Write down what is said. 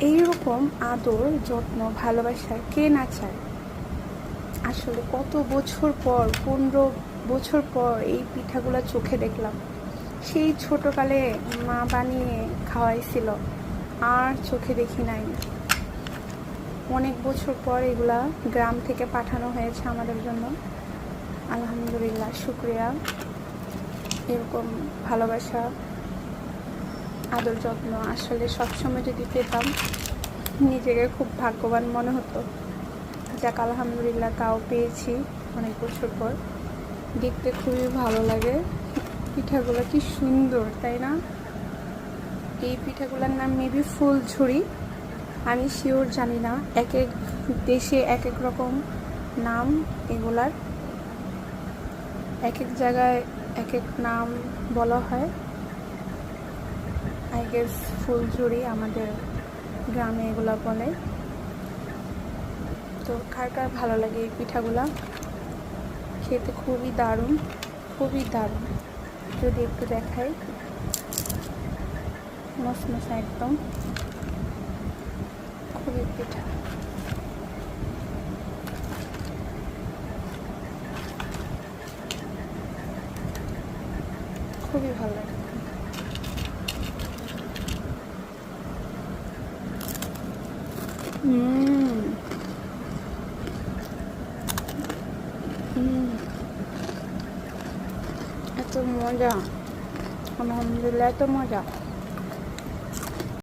এইরকম আদর, যত্ন, ভালোবাসা কে না চায়? আসলে কত বছর পর, পনেরো বছর পর এই পিঠাগুলো চোখে দেখলাম। সেই ছোটকালে মা বানিয়ে খাওয়াইছিল, আর চোখে দেখি নাই। অনেক বছর পর এগুলা গ্রাম থেকে পাঠানো হয়েছে আমাদের জন্য। আলহামদুলিল্লাহ, শুক্রিয়া। এরকম ভালোবাসা আদর যত্ন আসলে সবসময় যদি পেতাম, নিজেকে খুব ভাগ্যবান মনে হতো। যাক, আলহামদুলিল্লাহ তাও পেয়েছি অনেক বছর পর। দেখতে খুবই ভালো লাগে। পিঠাগুলো কি সুন্দর, তাই না? এই পিঠাগুলোর নাম মেবি ফুলঝুরি। আমি শিওর জানি না, এক এক দেশে এক এক রকম নাম এগুলার। এক এক জায়গায় এক এক নাম বলা হয়। আই গেস ফুলঝুরি আমাদের গ্রামে এগুলা বলে। তো কার কার ভালো লাগে এই পিঠাগুলা? খেতে খুবই দারুণ খুবই দারুণ। যদি একটু দেখাই। মশমশা একদম। খুবই পিঠা। খুবই ভালো লাগে। Это моя. Алхамдулилля, это моя.